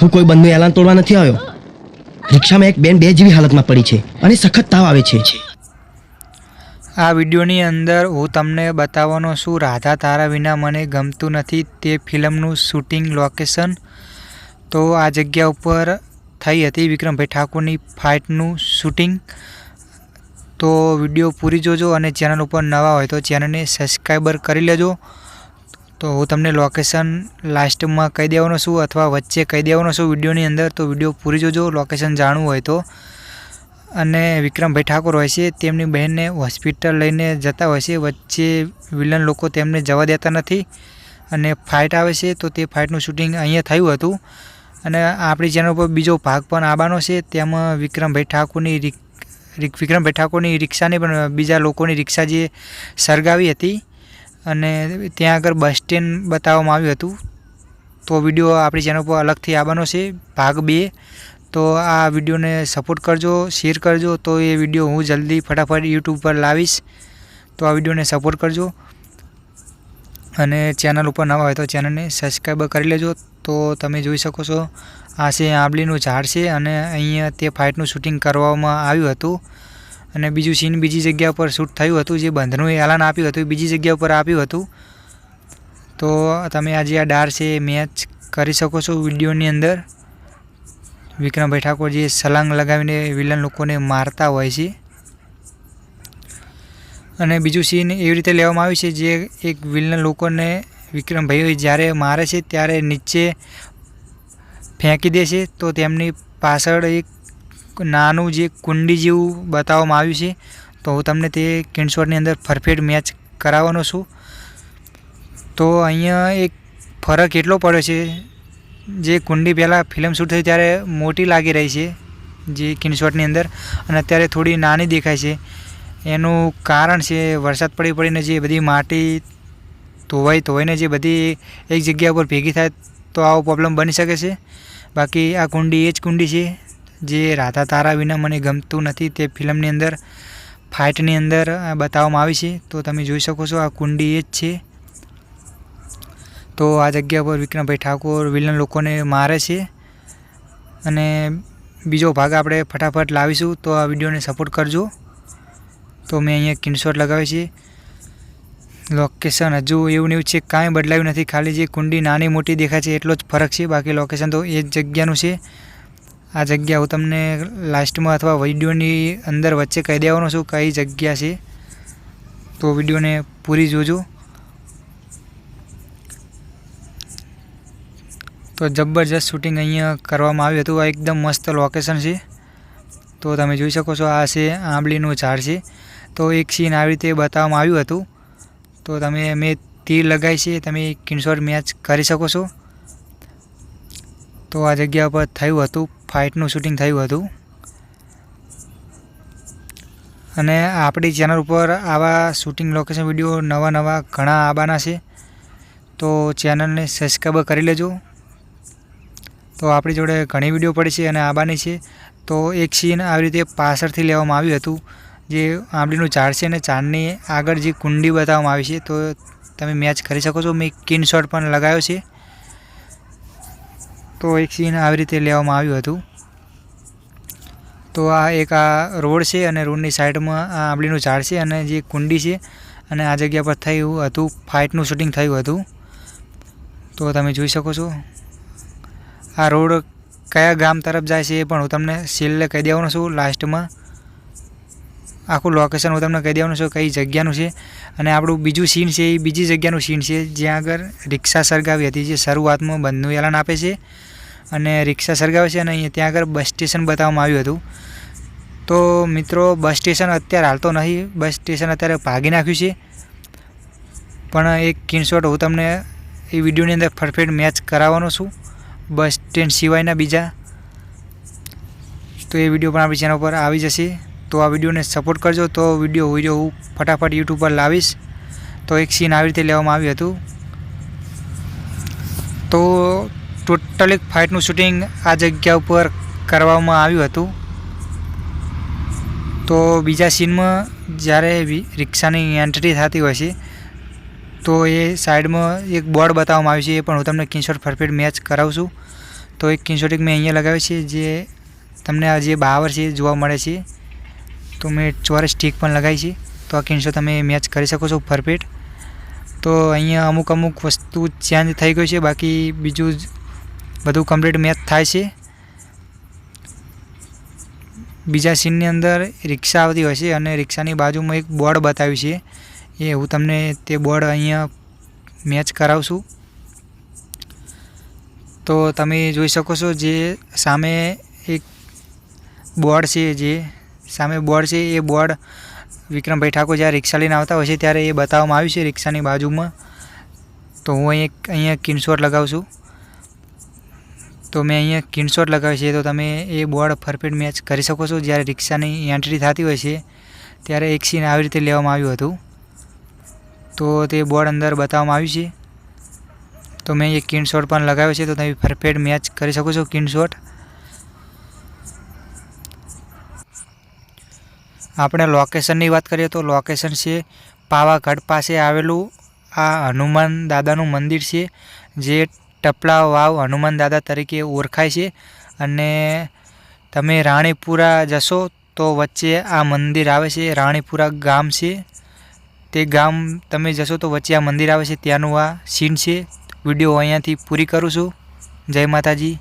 હું કોઈ બંધનું એલાન તોડવા નથી આવ્યો. રિક્ષામાં એક બેન બે જેવી હાલતમાં પડી છે અને સખત તાવ આવે છે. આ વિડીયોની અંદર હું તમને બતાવવાનો છું, રાધા તારા વિના મને ગમતું નથી તે ફિલ્મનું શૂટિંગ લોકેશન. તો આ જગ્યા ઉપર થઈ હતી વિક્રમભાઈ ઠાકોરની ફાઇટનું શૂટિંગ. તો વીડિયો પૂરી જોજો અને ચેનલ ઉપર નવા હોય તો ચેનલને સબસ્ક્રાઈબર કરી લેજો. તો હું તમને લોકેશન લાસ્ટમાં કહી દેવાનો છું અથવા વચ્ચે કહી દેવાનો છું વિડીયોની અંદર. તો વીડિયો પૂરી જોજો લોકેશન જાણવું હોય તો. અને વિક્રમભાઈ ઠાકોર હોય છે, તેમની બહેનને હોસ્પિટલ લઈને જતા હોય છે. વચ્ચે વિલન લોકો તેમને જવા દેતા નથી. અને ફાઇટ આવે છે, તો તે ફાઇટનું શૂટિંગ અહીંયા થયું હતું. અને આપણી ચેનલ પર બીજો ભાગ પણ આવવાનો છે, તેમાં વિક્રમભાઈ ઠાકોરની વિક્રમભાઈ ઠાકોરની રિક્ષાની પણ, બીજા લોકોની રિક્ષા જે સળગાવી હતી અને ત્યાં આગળ બસ સ્ટેન્ડ બતાવવામાં આવ્યું હતું. તો વીડિયો આપણી ચેનલ પર અલગથી આવવાનો છે, ભાગ બે. તો આ વિડીયોને સપોર્ટ કરજો, શેર કરજો, તો એ વીડિયો હું જલ્દી ફટાફટ યુટ્યુબ પર લાવીશ. તો આ વિડીયોને સપોર્ટ કરજો. અને ચેનલ ઉપર નવા હોય તો ચેનલને સબસ્ક્રાઈબ કરી લેજો. તો તમે જોઈ શકો છો, આ છે આંબલીનું ઝાડ છે અને અહીંયા તે ફાઇટનું શૂટિંગ કરવામાં આવ્યું હતું. અને બીજું સીન બીજી જગ્યા પર શૂટ થયું હતું, જે બંધનું એલાન આપ્યું હતું બીજી જગ્યા ઉપર આપ્યું હતું. તો તમે આજે આ ડાર છે એ મેચ કરી શકો છો વિડીયોની અંદર. વિક્રમભાઈ ઠાકોર જે સલાંગ લગાવીને વિલન લોકોને મારતા હોય છે. અને બીજું સીન એવી રીતે લેવામાં આવ્યું છે, જે એક વિલન લોકોને વિક્રમભાઈ જ્યારે મારે છે, ત્યારે નીચે ફેંકી દે છે, તો તેમની પાછળ એક નાનું જે કુંડી જેવું બતાવવામાં આવ્યું છે, તો હું તમને તે કિનશોટની અંદર ફરફેટ મેચ કરાવવાનો છું. તો અહીંયા એક ફરક એટલો પડ્યો છે, જે કુંડી પહેલાં ફિલ્મ શૂટ થઈ ત્યારે મોટી લાગી રહી છે, જે કિનશોટની અંદર, અને અત્યારે થોડી નાની દેખાય છે. એનું કારણ છે વરસાદ પડી પડીને જે બધી માટી ધોવાઈ ધોવાઈને જે બધી એક જગ્યા પર ભેગી થાય તો આવો પ્રોબ્લેમ બની શકે છે. બાકી આ કુંડી એ જ કુંડી છે જે રાધા તારા વિના મને ગમતું નથી તે ફિલ્મની અંદર, ફાઇટની અંદર બતાવવામાં આવી છે. તો તમે જોઈ શકો છો આ કુંડી એ જ છે. તો આ જગ્યા પર વિક્રમભાઈ ઠાકોર વિલન લોકોને મારે છે. અને બીજો ભાગ આપણે ફટાફટ લાવીશું. તો આ વિડીયોને સપોર્ટ કરજો. તો મેં અહીંયા કિનશોટ લગાવી છે. લોકેશન હજુ એવું એવું છે, કાંઈ બદલાયું નથી. ખાલી જે કુંડી નાની મોટી દેખાય છે, એટલો જ ફરક છે. બાકી લોકેશન તો એ જ જગ્યાનું છે. આ જગ્યા હું તમને લાસ્ટમાં અથવા વિડીયોની અંદર વચ્ચે કહી દેવાનો છું કઈ જગ્યા છે. તો વિડીયોને પૂરી જોજો. તો જબરજસ્ત શૂટિંગ અહીંયા કરવામાં આવ્યું હતું. આ એકદમ મસ્ત લોકેશન છે. તો તમે જોઈ શકો છો આ છે આંબલીનું ઝાડ છે. તો એક સીન આવી રીતે બતાવવામાં આવ્યું હતું. તો તમે મેં તીર લગાવી છે, તમે કિનશોટ મેચ કરી શકો છો. તો આ જગ્યા પર થયું હતું. ફાઇટનું શૂટિંગ થયું હતું. અને આપણી ચેનલ ઉપર આવા શૂટિંગ લોકેશન વીડિયો નવા નવા ઘણા આવવાના છે. તો ચેનલને સબસ્ક્રાઈબ કરી લેજો. તો આપણી જોડે ઘણી વીડિયો પડી છે અને આવવાની છે. તો એક સીન આવી રીતે પાછળથી લેવામાં આવ્યું હતું. જે આંબલીનું ઝાડ છે અને ઝાડની આગળ જે કુંડી બતાવવામાં આવી છે. તો તમે મેચ કરી શકો છો. મેં કિન શોટ પણ લગાવ્યો છે. તો એક સીન આવી રીતે લેવામાં આવ્યું હતું. તો આ એક આ રોડ છે અને રોડની સાઈડમાં આ આંબલીનું ઝાડ છે અને જે કુંડી છે અને આ જગ્યા પર થયું હતું, ફાઇટનું શૂટિંગ થયું હતું. તો તમે જોઈ શકો છો. આ રોડ કયા ગામ તરફ જાય છે એ પણ હું તમને છેલ્લે કહી દેવાનો છું, લાસ્ટમાં. આખું લોકેશન હું તમને કહી દેવાનું છું કઈ જગ્યાનું છે. અને આપણું બીજું સીન છે, એ બીજી જગ્યાનું સીન છે, જ્યાં આગળ રિક્ષા સળગાવી હતી, જે શરૂઆતમાં બંધનું એલાન આપે છે. અને રિક્ષા સળગાવે છે અને અહીંયા ત્યાં આગળ બસ સ્ટેશન બતાવવામાં આવ્યું હતું. તો મિત્રો, બસ સ્ટેશન અત્યારે હાલતો નહીં બસ સ્ટેશન અત્યારે ભાગી નાખ્યું છે. પણ એક કિનશોટ હું તમને એ વિડીયોની અંદર ફરફેટ મેચ કરાવવાનો છું. બસ સ્ટેન્ડ સિવાયના બીજા. તો એ વીડિયો પણ આપણી ચેનલ પર આવી જશે. તો આ વિડીયોને સપોર્ટ કરજો. તો વીડિયો વીડિયો હું ફટાફટ યુટ્યુબ પર લાવીશ. તો એક સીન આવી રીતે લેવામાં આવ્યું હતું. તો ટોટલી ફાઇટનું શૂટિંગ આ જગ્યા ઉપર કરવામાં આવ્યું હતું. તો બીજા સીનમાં જ્યારે રિક્ષાની એન્ટ્રી થતી હોય છે, તો એ સાઈડમાં એક બોર્ડ બતાવવામાં આવ્યું છે. એ પણ હું તમને કિન્શોટ ફરફેટ મેચ કરાવું છું. તો એક એક મેં અહીંયા લગાવ્યું છે, જે તમને આ જે બહાવર છે જોવા મળે છે. તો મેં ચોરસ ટીક પણ લગાવી છે. તો આ કિંશો તમે મેચ કરી શકો છો પરફેક્ટ તો અહીંયા અમુક અમુક વસ્તુ ચેન્જ થઈ ગઈ છે, બાકી બીજું બધું કમ્પ્લીટ મેચ થાય છે. બીજા સીનની અંદર રિક્ષા આવતી હોય છે અને રિક્ષાની બાજુમાં એક બોર્ડ બતાવ્યું છે. એ હું તમને તે બોર્ડ અહીંયા મેચ કરાવશું. તો તમે જોઈ શકો છો જે સામે એક બોર્ડ છે જે સામે બોર્ડ છે. એ બોર્ડ વિક્રમભાઈ ઠાકોર જ્યારે રિક્ષા લઈને આવતા હોય છે ત્યારે એ બતાવવામાં આવ્યું છે રિક્ષાની બાજુમાં. તો હું અહીં એક અહીંયા કિનશોટ લગાવું છું. તો મેં અહીંયા કિનશોટ લગાવી છે. તો તમે એ બોર્ડ ફરફેટ મેચ કરી શકો છો. જ્યારે રિક્ષાની એન્ટ્રી થતી હોય છે, ત્યારે એક સીન આવી રીતે લેવામાં આવ્યું હતું. તો તે બોર્ડ અંદર બતાવવામાં આવ્યું છે. તો મેં એ કિનશોટ પણ લગાવ્યો છે. તો તમે ફરફેટ મેચ કરી શકો છો કિનશોટ આપણે લોકેશનની વાત કરીએ તો લોકેશન છે પાવાગઢ પાસે આવેલું આ હનુમાન દાદાનું મંદિર છે, જે ટપલા વાવ હનુમાન દાદા તરીકે ઓળખાય છે. અને તમે રાણીપુરા જશો તો વચ્ચે આ મંદિર આવે છે, રાણીપુરા ગામ છે. તે ગામ તમે જશો તો વચ્ચે આ મંદિર આવે છે, ત્યાંનું આ સીન છે. વીડિયો અહીંયાથી પૂરી કરું છું. જય માતાજી.